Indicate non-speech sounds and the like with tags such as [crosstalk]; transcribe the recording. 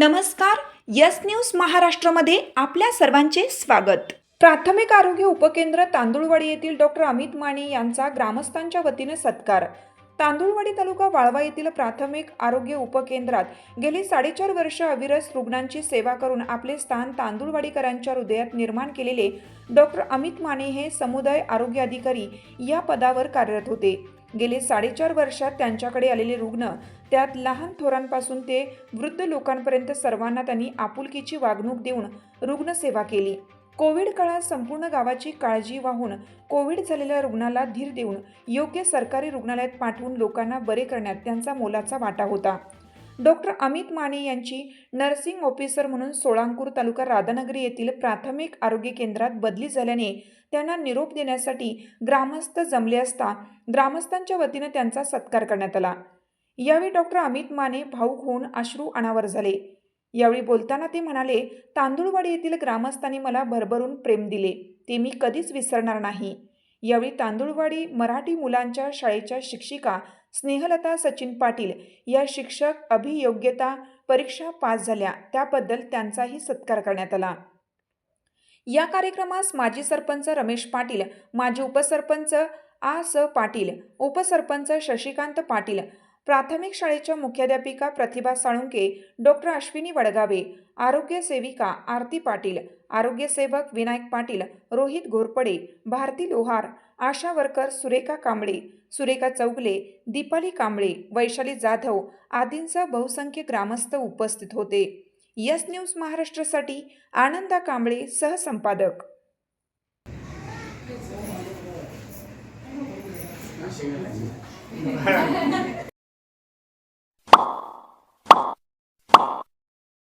नमस्कार yes news महाराष्ट्रामध्ये आपल्या सर्वांचे स्वागत. प्राथमिक आरोग्य उपकेंद्र तांदुळवाडी येथील डॉक्टर अमित माने यांचा ग्रामस्थांच्या वतीने सत्कार. तांदुळवाडी तालुका वाळवा येथील प्राथमिक आरोग्य उपकेंद्रात गेली साडेचार वर्ष अविरस रुग्णांची सेवा करून आपले स्थान तांदुळवाडीकरांच्या हृदयात निर्माण केलेले डॉक्टर अमित माने हे समुदाय आरोग्य अधिकारी या पदावर कार्यरत होते. गेले साडेचार वर्षात त्यांच्याकडे आलेले रुग्ण त्यात लहान थोरांपासून ते वृद्ध लोकांपर्यंत सर्वांना त्यांनी आपुलकीची वागणूक देऊन रुग्णसेवा केली. कोविड काळात संपूर्ण गावाची काळजी वाहून कोविड झालेल्या रुग्णाला धीर देऊन योग्य सरकारी रुग्णालयात पाठवून लोकांना बरे करण्यात त्यांचा मोलाचा वाटा होता. डॉक्टर अमित माने यांची नर्सिंग ऑफिसर म्हणून सोळांकूर तालुका राधानगरी येथील प्राथमिक आरोग्य केंद्रात बदली झाल्याने त्यांना निरोप देण्यासाठी ग्रामस्थ जमले असता ग्रामस्थांच्या वतीने त्यांचा सत्कार करण्यात आला. यावेळी डॉक्टर अमित माने भाऊक होऊन अश्रू अनावर झाले. यावेळी बोलताना ते म्हणाले तांदुळवाडी येथील ग्रामस्थांनी मला भरभरून प्रेम दिले. ते मी कधीच विसरणार नाही. यावेळी तांदुळवाडी मराठी मुलांच्या शाळेच्या शिक्षिका स्नेहलता सचिन पाटील या शिक्षक अभियोग्यता परीक्षा पास झाल्या. त्याबद्दल त्यांचाही सत्कार करण्यात आला. या कार्यक्रमास माजी सरपंच रमेश पाटील माजी उपसरपंच आ स पाटील उपसरपंच शशिकांत पाटील प्राथमिक शाळेच्या मुख्याध्यापिका प्रतिभा साळुंके डॉक्टर अश्विनी वडगावे आरोग्य सेविका आरती पाटील आरोग्यसेवक विनायक पाटील रोहित घोरपडे भारती लोहार आशा वर्कर सुरेखा कांबळे सुरेखा चौगले दीपाली कांबळे वैशाली जाधव आदींसह बहुसंख्य ग्रामस्थ उपस्थित होते. यस न्यूज महाराष्ट्रासाठी आनंदा कांबळे सहसंपादक. [laughs] [laughs] [laughs]